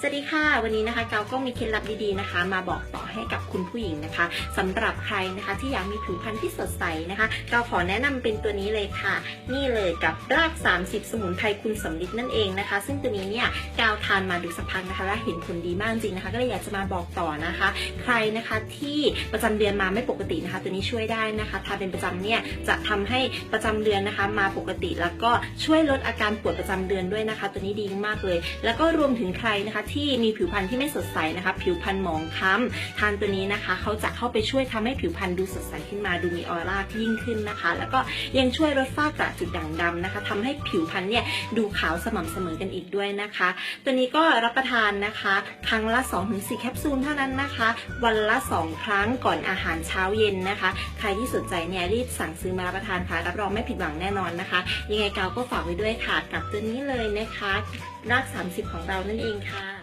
สวัสดีค่ะ วันนี้นะคะเกาก็มีเคล็ดลับดีๆนะคะ มาบอกต่อให้กับคุณผู้หญิงนะคะสำหรับใครนะคะที่อยากมีผิวพรรณที่สดใสนะคะเกาขอแนะนำเป็นตัวนี้เลยค่ะ นี่เลยกับราก 30 สมุนไพรคุณสำลิดนั่นเองนะคะ ซึ่งตัวนี้เนี่ยเกาทานมาดูสักพักนะคะและเห็นผลดีมากจริงนะคะ ก็เลยอยากจะมาบอกต่อนะคะ ใครนะคะที่ประจำเดือนมาไม่ปกตินะคะ ตัวนี้ช่วยได้นะคะทานเป็นประจำเนี่ยจะทำให้ประจำเดือนนะคะมาปกติแล้วก็ช่วยลดอาการปวดประจำเดือนด้วยนะคะ ตัวนี้ดีมากเลย แล้วก็รวมถึงใครนะคะที่มีผิวพรรณที่ไม่สดใสนะคะ ผิวพรรณหมองคล้ำทานตัวนี้นะคะ เขาจะเข้าไปช่วยทำให้ผิวพรรณดูสดใสขึ้นมาดูมีออร่าที่ยิ่งขึ้นนะคะ แล้วก็ยังช่วยลดฝ้ากระจุดด่างดำนะคะทำให้ผิวพรรณเนี่ยดูขาวสม่ำเสมอกันอีกด้วยนะคะ ตัวนี้ก็รับประทานนะคะ ครั้งละ 2-4 แคปซูลเท่านั้นนะคะ วันละ 2 ครั้งก่อนอาหารเช้าเย็นนะคะ ใครที่สนใจเนี่ยรีบสั่งซื้อมารับประทานค่ะรับรองไม่ผิดหวังแน่นอนนะคะ ยังไงเกาก็ฝากไว้ด้วยค่ะกับตัวนี้เลยนะคะราก 30 ของเรานั่นเองค่ะ